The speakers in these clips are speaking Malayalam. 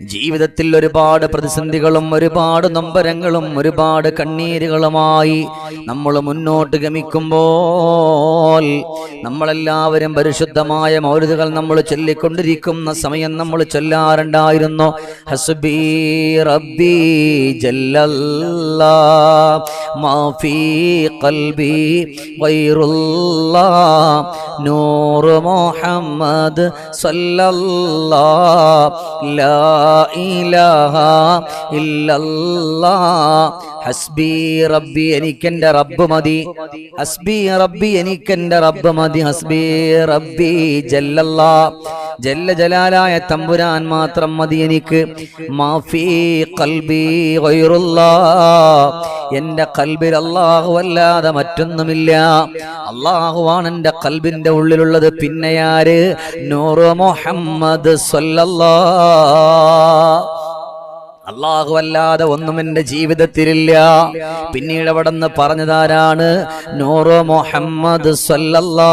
ജീവിതത്തിൽ ഒരുപാട് പ്രതിസന്ധികളും ഒരുപാട് നൊമ്പരങ്ങളും ഒരുപാട് കണ്ണീരുകളുമായി നമ്മൾ മുന്നോട്ട് ഗമിക്കുമ്പോൾ നമ്മളെല്ലാവരും പരിശുദ്ധമായ മൗരുതകൾ നമ്മൾ ചൊല്ലിക്കൊണ്ടിരിക്കുന്ന സമയം നമ്മൾ ചൊല്ലാറുണ്ടായിരുന്നു. ഹസ്ബി റബ്ബി മാഫി ഗൈറുല്ലാ നൂറ് മുഹമ്മദ് സല്ലല്ലാ ലാ ഇലാഹ ഇല്ലല്ലാ ഹസ്ബി റബ്ബി എനിക്കെന്റെ റബ്ബ് മതി. ഹസ്ബി റബ്ബി എനിക്കെന്റെ റബ്ബ് മതി. ഹസ്ബി റബ്ബി ജല്ലല്ലാ. ജല്ല ജലാലായ തമ്പുരാൻ മാത്രം മതി എനിക്ക്. മാഫി കൽബി ഗൈറുല്ലാ. എന്റെ കൽബിൽ അല്ലാഹു അല്ലാതെ മറ്റൊന്നുമില്ല. അള്ളാഹുവാണ് എന്റെ കൽബിന്റെ ഉള്ളിലുള്ളത്. പിന്നെയാര് നൂറ് മുഹമ്മദ് സല്ലല്ലാ അള്ളാഹു അല്ലാതെ ഒന്നും എന്റെ ജീവിതത്തിലില്ല. പിന്നീട് അവിടെ നിന്ന് പറഞ്ഞതാരാണ്? നൂറോ മുഹമ്മദ് സല്ലല്ലാ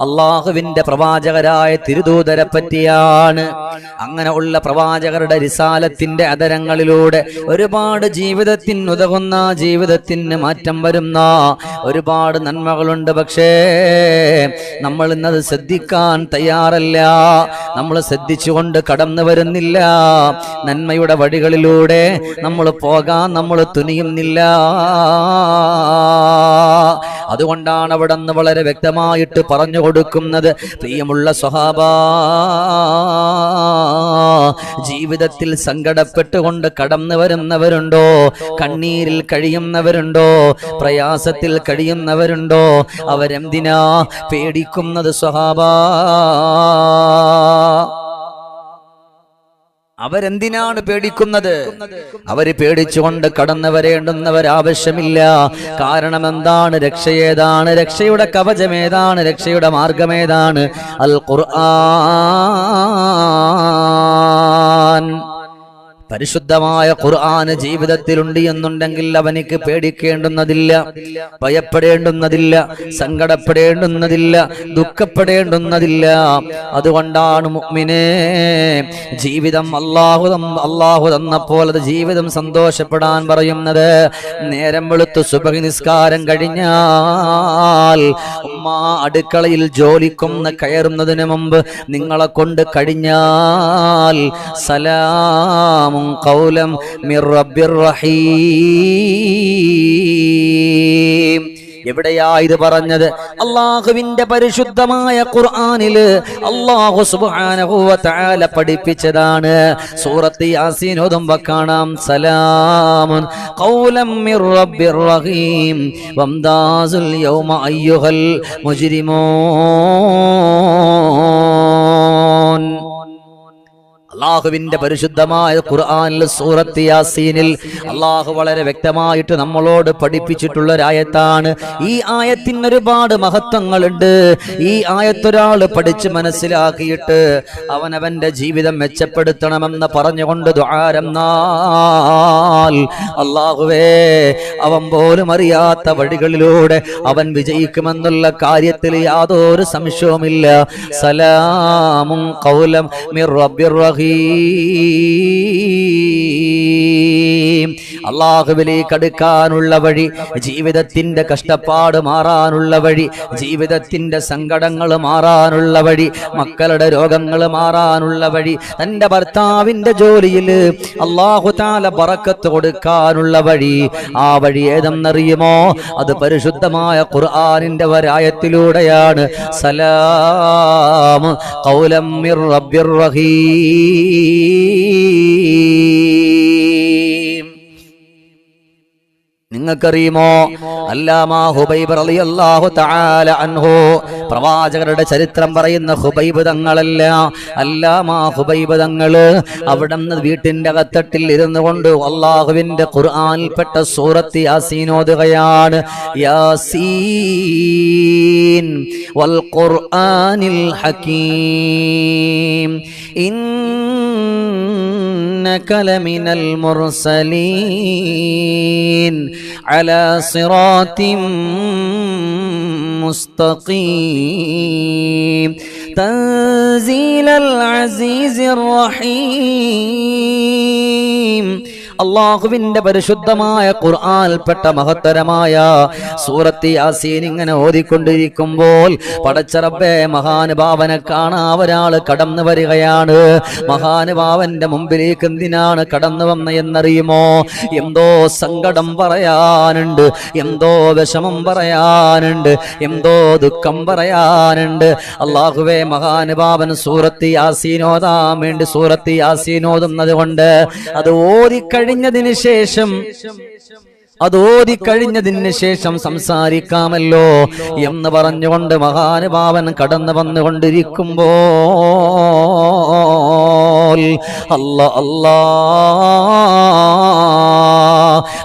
അള്ളാഹുവിന്റെ പ്രവാചകരായ തിരുദൂതരെ പറ്റിയാണ്. അങ്ങനെ ഉള്ള പ്രവാചകരുടെ രിസാലത്തിന്റെ അതരങ്ങളിലൂടെ ഒരുപാട് ജീവിതത്തിന് ഉതകുന്ന ജീവിതത്തിന് മാറ്റം വരുന്ന ഒരുപാട് നന്മകളുണ്ട്. പക്ഷേ നമ്മൾ ഇന്നത് ശ്രദ്ധിക്കാൻ തയ്യാറല്ല. നമ്മൾ ശ്രദ്ധിച്ചുകൊണ്ട് കടന്നു വരുന്നില്ല. നന്മയുടെ വഴികളിലൂടെ നമ്മൾ പോകാൻ നമ്മൾ തുനിയുന്നില്ല. അതുകൊണ്ടാണ് അവിടെ നിന്ന് വളരെ വ്യക്തമായിട്ട് പറഞ്ഞു കൊടുക്കുന്നത്. പ്രിയമുള്ള സ്വഹാബ ജീവിതത്തിൽ സങ്കടപ്പെട്ടുകൊണ്ട് കടന്നു വരുന്നവരുണ്ടോ? കണ്ണീരിൽ കഴിയുന്നവരുണ്ടോ? പ്രയാസത്തിൽ കഴിയുന്നവരുണ്ടോ? അവരെന്തിനാ പേടിക്കുന്നത് സ്വഹാബ? അവരെന്തിനാണ് പേടിക്കുന്നത്? അവർ പേടിച്ചുകൊണ്ട് കടന്നു വരേണ്ടുന്നവർ ആവശ്യമില്ല. കാരണം എന്താണ് രക്ഷയേതാണ്. രക്ഷയുടെ കവചം ഏതാണ് രക്ഷയുടെ മാർഗം ഏതാണ് അൽ ഖുർആൻ പരിശുദ്ധമായ ഖുർആന് ജീവിതത്തിലുണ്ട് എന്നുണ്ടെങ്കിൽ അവനിക്ക് പേടിക്കേണ്ടുന്നതില്ല ഭയപ്പെടേണ്ടുന്നതില്ല സങ്കടപ്പെടേണ്ടുന്നതില്ല ദുഃഖപ്പെടേണ്ടുന്നതില്ല. അതുകൊണ്ടാണ് മുഅ്മിനേ ജീവിതം അള്ളാഹു അള്ളാഹു തന്നപ്പോൾ അത് ജീവിതം സന്തോഷപ്പെടാൻ പറയുന്നത്. നേരം വെളുത്തു സുബഹി നിസ്കാരം കഴിഞ്ഞാൽ ഉമ്മ അടുക്കളയിൽ ജോലിക്കൊന്ന് കയറുന്നതിന് മുമ്പ് നിങ്ങളെ കൊണ്ട് കഴിഞ്ഞാൽ സലാമും കൗലം മിർ റബ്ബിർ റഹീം. എവിടെയാ ഇത് പറഞ്ഞത്? അള്ളാഹുവിന്റെ പരിശുദ്ധമായ ഖുർആാനിൽ അള്ളാഹു സുബാനഹുല പഠിപ്പിച്ചതാണ്. സൂറത്ത് യാസീൻ കാണാം. അയ്യുഹൽ മുജ്രിമൂൻ. അള്ളാഹുവിന്റെ പരിശുദ്ധമായ ഖുർആാനിൽ സൂറത്ത് യാസീനിൽ അള്ളാഹു വളരെ വ്യക്തമായിട്ട് നമ്മളോട് പഠിപ്പിച്ചിട്ടുള്ള ഒരായത്താണ് ഈ ആയത്തിന് ഒരുപാട് മഹത്വങ്ങളുണ്ട്. ഈ ആയത്തൊരാൾ പഠിച്ച് മനസ്സിലാക്കിയിട്ട് അവനവന്റെ ജീവിതം മെച്ചപ്പെടുത്തണമെന്ന് പറഞ്ഞുകൊണ്ട് അള്ളാഹുവേ അവൻ പോലും അറിയാത്ത വഴികളിലൂടെ അവൻ വിജയിക്കുമെന്നുള്ള കാര്യത്തിൽ യാതൊരു സംശയവുമില്ല. സലാമും കൗലം മിർ അള്ളാഹുവിലേക്ക് അടുക്കാനുള്ള വഴി ജീവിതത്തിന്റെ കഷ്ടപ്പാട് മാറാനുള്ള വഴി ജീവിതത്തിന്റെ സങ്കടങ്ങൾ മാറാനുള്ള വഴി മക്കളുടെ രോഗങ്ങൾ മാറാനുള്ള വഴി തന്റെ ഭർത്താവിന്റെ ജോലിയിൽ അള്ളാഹു താല പറക്കത്ത് കൊടുക്കാനുള്ള വഴി. ആ വഴി ഏതെന്നറിയുമോ? അത് പരിശുദ്ധമായ ഖുർആനിന്റെ വരായത്തിലൂടെയാണ്. സലാം കൗലം റഹീം. നിങ്ങൾക്കറിയുമോ? അല്ലാമാ ഹുബൈബ് റളിയല്ലാഹു തആല അൻഹു പ്രവാചകരുടെ ചരിത്രം പറയുന്ന ഹുബൈബ് തങ്ങളല്ല അല്ലാമാ ഹുബൈബ് തങ്ങള് അവിടെ നിന്ന് വീട്ടിന്റെ അകത്തട്ടിൽ ഇരുന്നു കൊണ്ട് അള്ളാഹുവിന്റെ ഖുർആനിൽപ്പെട്ട സൂറത്ത് യാസീൻ ഓതുകയാണ് യാസീൻ വൽ ഖുർആനിൽ ഹകീം إنك لمن المرسلين على صراط مستقيم تنزيل العزيز الرحيم. അള്ളാഹുവിന്റെ പരിശുദ്ധമായ ഖുർആാനിൽപ്പെട്ട മഹത്തരമായ സൂറത്തി യാസീൻ ഇങ്ങനെ ഓതിക്കൊണ്ടിരിക്കുമ്പോൾ പടച്ചറബെ മഹാനുഭാവനെ കാണാൻ ഒരാൾ കടന്നു വരികയാണ്. മഹാനുഭാവന്റെ മുമ്പിലേക്ക് എന്തിനാണ് കടന്നു വന്ന എന്നറിയുമോ? എന്തോ സങ്കടം പറയാനുണ്ട് എന്തോ വിഷമം പറയാനുണ്ട് എന്തോ ദുഃഖം പറയാനുണ്ട്. അള്ളാഹുവെ മഹാനുഭാവൻ സൂറത്തി യാസീനോദാൻ വേണ്ടി സൂറത്തി യാസീനോദുന്നത് കൊണ്ട് അത് ഓതിക്കഴിഞ്ഞതിന് ശേഷം അത് ഓതിക്കഴിഞ്ഞതിന് ശേഷം സംസാരിക്കാമല്ലോ എന്ന് പറഞ്ഞുകൊണ്ട് മഹാനുഭാവൻ കടന്നു വന്നുകൊണ്ടിരിക്കുമ്പോൾ അല്ല അല്ലാ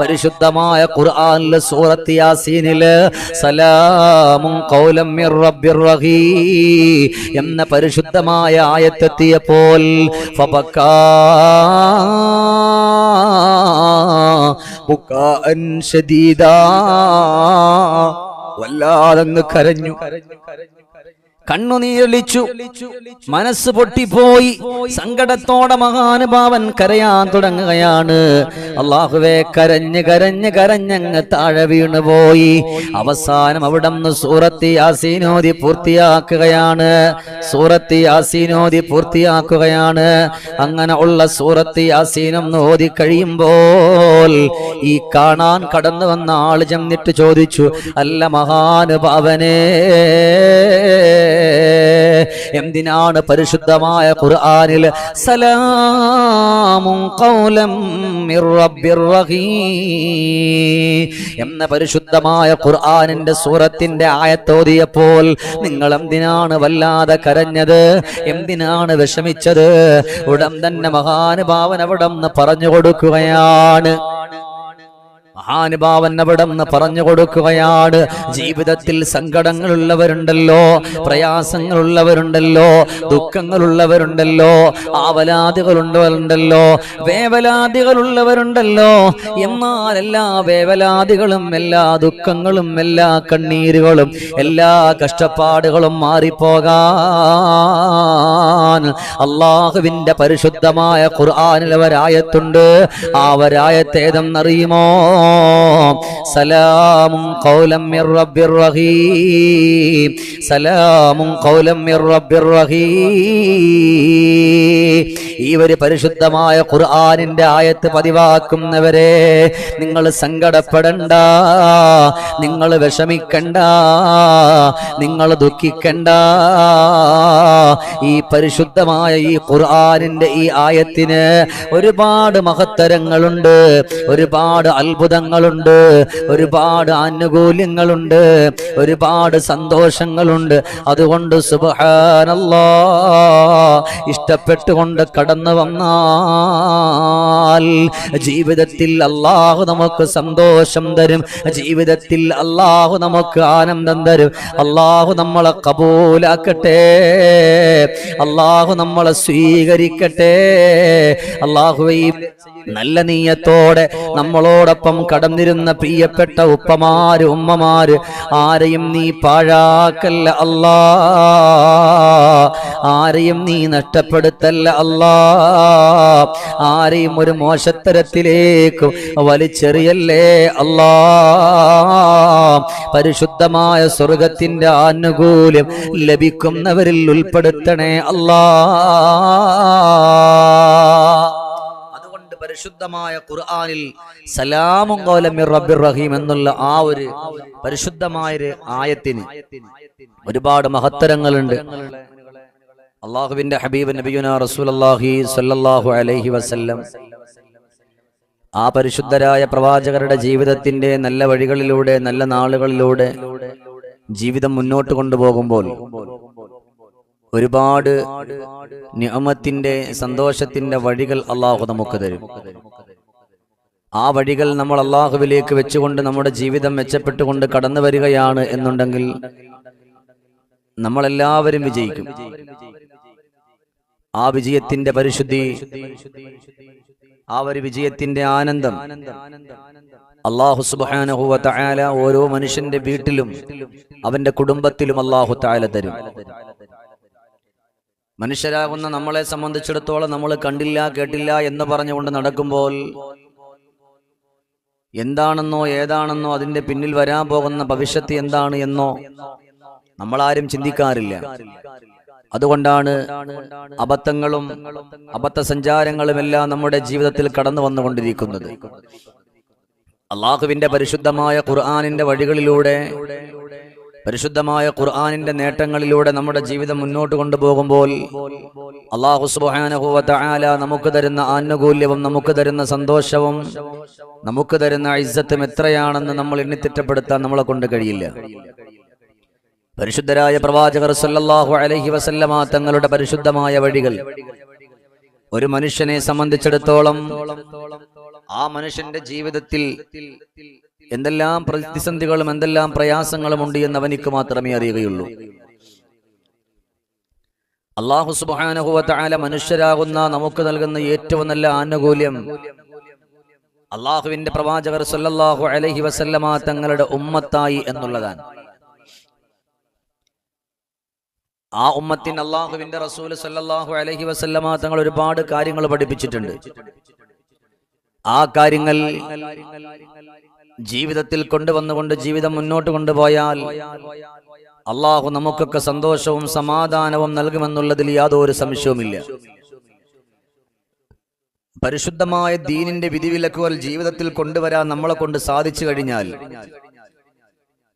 പരിശുദ്ധമായ ഖുർആനിലെ സൂറത്ത് യാസീനിൽ സലാമും ഖൗലൻ മിർ റബ്ബിർ റഹീം എന്ന പരിശുദ്ധമായ ആയത്തെത്തിയപ്പോൾ ഫബക്കാ ബുക്കാഅൻ ശദീദാ. വല്ലാതങ്ങ് കരഞ്ഞു. കണ്ണുനീരൊലിച്ചു. മനസ്സ് പൊട്ടിപ്പോയി. സങ്കടത്തോടെ മഹാനുഭാവൻ കരയാൻ തുടങ്ങുകയാണ്. അള്ളാഹുവെ കരഞ്ഞ് കരഞ്ഞ് കരഞ്ഞങ്ങ് താഴെ വീണുപോയി. അവസാനം അവിടന്ന് സൂറത്തി യാസീനോദി പൂർത്തിയാക്കുകയാണ്. സൂറത്തി യാസീനോദി പൂർത്തിയാക്കുകയാണ്. അങ്ങനെ ഉള്ള സൂറത്തി യാസീനം ഓതി കഴിയുമ്പോൾ ഈ കാണാൻ കടന്നു വന്ന ആൾ ചെന്നിട്ട് ചോദിച്ചു അല്ല മഹാനുഭാവനേ എന്തിനാണ് പരിശുദ്ധമായ ഖുർആനിൽ സലാമും റഹീം എന്ന പരിശുദ്ധമായ ഖുർആനിന്റെ സൂറത്തിന്റെ ആയത്തോതിയപ്പോൾ നിങ്ങൾ എന്തിനാണ് വല്ലാതെ കരഞ്ഞത്? എന്തിനാണ് വിഷമിച്ചത്? ഉടൻ തന്നെ മഹാനുഭാവൻ അവിടെ പറഞ്ഞു കൊടുക്കുകയാണ്. മഹാനുഭാവൻ അവിടെ നിന്ന് പറഞ്ഞു കൊടുക്കുകയാണ്. ജീവിതത്തിൽ സങ്കടങ്ങളുള്ളവരുണ്ടല്ലോ പ്രയാസങ്ങളുള്ളവരുണ്ടല്ലോ ദുഃഖങ്ങളുള്ളവരുണ്ടല്ലോ ആവലാദികളുള്ളവരുണ്ടല്ലോ വേവലാദികളുള്ളവരുണ്ടല്ലോ എന്നാൽ എല്ലാ വേവലാദികളും എല്ലാ ദുഃഖങ്ങളും എല്ലാ കണ്ണീരുകളും എല്ലാ കഷ്ടപ്പാടുകളും മാറിപ്പോകാൻ അള്ളാഹുവിന്റെ പരിശുദ്ധമായ ഖുർആാനിൽ ഒരായത്തുണ്ട്. ആ ഒരായത്തേതെന്നറിയുമോ സലാമും കൗലം മിർ റബ്ബിർ റഹീം. സലാമും കൗലം മിർ റബ്ബിർ റഹീം. ഈ ഒരു പരിശുദ്ധമായ ഖുർആനിന്റെ ആയത്ത് പതിവാക്കുന്നവരെ നിങ്ങൾ സങ്കടപ്പെടണ്ട നിങ്ങൾ വിഷമിക്കണ്ട നിങ്ങൾ ദുഃഖിക്കണ്ട. ഈ പരിശുദ്ധമായ ഈ ഖുർആനിന്റെ ഈ ആയത്തിന് ഒരുപാട് മഹത്തരങ്ങളുണ്ട് ഒരുപാട് അത്ഭുതങ്ങളുണ്ട് ഒരുപാട് ആനുകൂല്യങ്ങളുണ്ട്. ഒരുപാട് സന്തോഷങ്ങളുണ്ട്. അതുകൊണ്ട് സുബഹാനല്ലാ ഇഷ്ടപ്പെട്ടുകൊണ്ട് കടന്നു വന്നാൽ ജീവിതത്തിൽ അള്ളാഹു നമുക്ക് സന്തോഷം തരും. ജീവിതത്തിൽ അള്ളാഹു നമുക്ക് ആനന്ദം തരും. അള്ളാഹു നമ്മളെ കബൂലാക്കട്ടെ. അള്ളാഹു നമ്മളെ സ്വീകരിക്കട്ടെ. അള്ളാഹു നല്ല നീയത്തോടെ നമ്മളോടൊപ്പം കടന്നിരുന്ന പ്രിയപ്പെട്ട ഉപ്പമാര് ഉമ്മമാര് ആരെയും നീ പാഴാക്കല്ല അല്ലാ. ആരെയും നീ നഷ്ടപ്പെടുത്തല്ല അല്ലാ. ആരെയും ഒരു മോശത്തരത്തിലേക്ക് വലിച്ചെറിയല്ലേ അല്ലാ. പരിശുദ്ധമായ സ്വർഗത്തിന്റെ ആനുകൂല്യം ലഭിക്കുന്നവരിൽ ഉൾപ്പെടുത്തണേ അല്ലാ. പരിശുദ്ധമായ ഖുർആാനിൽ സലാമും കോലമി റബ്ബിർ റഹീം എന്നുള്ള ആ ഒരു പരിശുദ്ധമായ ആയത്തിന് ഒരുപാട് മഹത്തരങ്ങളുണ്ട്. അള്ളാഹുവിന്റെ ഹബീബ് നബിയുന റസൂലി സല്ലാഹു അലൈഹി വസല്ലം ആ പരിശുദ്ധരായ പ്രവാചകരുടെ ജീവിതത്തിന്റെ നല്ല വഴികളിലൂടെ നല്ല നാളുകളിലൂടെ ജീവിതം മുന്നോട്ട് കൊണ്ടുപോകുമ്പോൾ ഒരുപാട് നിയമത്തിന്റെ സന്തോഷത്തിന്റെ വഴികൾ അള്ളാഹു നമുക്ക് തരും. ആ വഴികൾ നമ്മൾ അള്ളാഹുവിലേക്ക് വെച്ചുകൊണ്ട് നമ്മുടെ ജീവിതം മെച്ചപ്പെട്ടുകൊണ്ട് കടന്നു വരികയാണ് എന്നുണ്ടെങ്കിൽ നമ്മളെല്ലാവരും വിജയിക്കും. ആ വിജയത്തിന്റെ പരിശുദ്ധി ആ ഒരു വിജയത്തിന്റെ ആനന്ദം അള്ളാഹു സുബാനഹുവ തായാല ഓരോ മനുഷ്യന്റെ വീട്ടിലും അവന്റെ കുടുംബത്തിലും അള്ളാഹു താല തരും. മനുഷ്യരാകുന്ന നമ്മളെ സംബന്ധിച്ചിടത്തോളം നമ്മൾ കണ്ടില്ല കേട്ടില്ല എന്ന് പറഞ്ഞുകൊണ്ട് നടക്കുമ്പോൾ എന്താണെന്നോ ഏതാണെന്നോ അതിന്റെ പിന്നിൽ വരാൻ പോകുന്ന ഭവിഷ്യത്ത് എന്താണ് എന്നോ നമ്മളാരും ചിന്തിക്കാറില്ല. അതുകൊണ്ടാണ് അബദ്ധങ്ങളും അബദ്ധ സഞ്ചാരങ്ങളും എല്ലാം നമ്മുടെ ജീവിതത്തിൽ കടന്നു വന്നുകൊണ്ടിരിക്കുന്നത്. അള്ളാഹുവിന്റെ പരിശുദ്ധമായ ഖുർആാനിന്റെ വഴികളിലൂടെ പരിശുദ്ധമായ ഖുർആാനിന്റെ നേട്ടങ്ങളിലൂടെ നമ്മുടെ ജീവിതം മുന്നോട്ട് കൊണ്ടുപോകുമ്പോൾ അള്ളാഹു നമുക്ക് തരുന്ന ആനുകൂല്യവും നമുക്ക് തരുന്ന സന്തോഷവും നമുക്ക് തരുന്ന ഇജ്ജത്തും എത്രയാണെന്ന് നമ്മൾ എണ്ണിത്തിറ്റപ്പെടുത്താൻ നമ്മളെ കൊണ്ട് കഴിയില്ല. പരിശുദ്ധരായ പ്രവാചകർ സല്ലാഹു അലഹി വസല്ലമ തങ്ങളുടെ പരിശുദ്ധമായ വഴികൾ. ഒരു മനുഷ്യനെ സംബന്ധിച്ചിടത്തോളം ആ മനുഷ്യന്റെ ജീവിതത്തിൽ എന്തെല്ലാം പ്രതിസന്ധികളും എന്തെല്ലാം പ്രയാസങ്ങളും ഉണ്ട് എന്ന് അവനിക്ക് മാത്രമേ അറിയുകയുള്ളൂ. അള്ളാഹു സുബാനുഭവത്തായ മനുഷ്യരാകുന്ന നമുക്ക് നൽകുന്ന ഏറ്റവും നല്ല ആനുകൂല്യം അള്ളാഹുവിന്റെ പ്രവാചകർ സല്ലല്ലാഹു അലഹി വസല്ലമ തങ്ങളുടെ ഉമ്മത്തായി എന്നുള്ളതാണ്. ആ ഉമ്മത്തിൻ അള്ളാഹുവിന്റെ റസൂൽ സല്ലല്ലാഹു അലഹി വസല്ലമ തങ്ങൾ ഒരുപാട് കാര്യങ്ങൾ പഠിപ്പിച്ചിട്ടുണ്ട്. ആ കാര്യങ്ങൾ ജീവിതത്തിൽ കൊണ്ടുവന്നുകൊണ്ട് ജീവിതം മുന്നോട്ട് കൊണ്ടുപോയാൽ അള്ളാഹു നമുക്കൊക്കെ സന്തോഷവും സമാധാനവും നൽകുമെന്നുള്ളതിൽ യാതൊരു സംശയവുമില്ല. പരിശുദ്ധമായ ദീനിന്റെ വിധിവിലക്കുകൾ ജീവിതത്തിൽ കൊണ്ടുവരാൻ നമ്മളെ കൊണ്ട് സാധിച്ചു കഴിഞ്ഞാൽ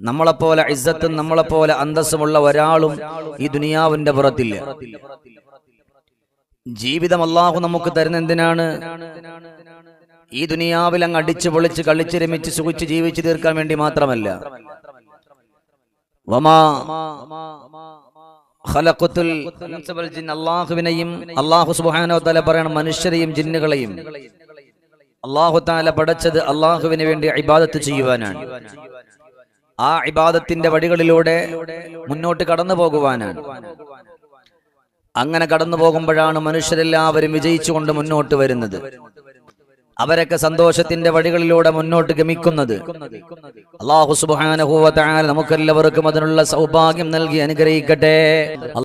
നമ്മളെപ്പോലെ ഇസ്സത്തും നമ്മളെപ്പോലെ അന്തസ്സുമുള്ള ഒരാളും ഈ ദുനിയാവിന്റെ പുറത്തില്ല. ജീവിതം അള്ളാഹു നമുക്ക് തരുന്ന എന്തിനാണ്? ഈ ദുനിയാവിൽ അങ്ങ് അടിച്ചു പൊളിച്ച് കളിച്ച് രമിച്ച് സുഖിച്ച് ജീവിച്ചു തീർക്കാൻ വേണ്ടി മാത്രമല്ല. അള്ളാഹുവിനെയും അള്ളാഹു സുബാനോ തല പറയണം മനുഷ്യരെയും ജിന്നുകളെയും അള്ളാഹു താല പടച്ചത് അള്ളാഹുവിന് വേണ്ടി ഇബാദത്ത് ചെയ്യുവാനാണ്. ആ ഇബാദത്തിന്റെ വഴികളിലൂടെ മുന്നോട്ട് കടന്നു പോകുവാനാണ്. അങ്ങനെ കടന്നു പോകുമ്പോഴാണ് മനുഷ്യരെല്ലാവരും വിജയിച്ചുകൊണ്ട് മുന്നോട്ട് വരുന്നത്. അവരൊക്കെ സന്തോഷത്തിന്റെ വഴികളിലൂടെ മുന്നോട്ട് ഗമിക്കുന്നത്. അള്ളാഹു നമുക്കെല്ലാവർക്കും അതിനുള്ള സൗഭാഗ്യം നൽകി അനുഗ്രഹിക്കട്ടെ.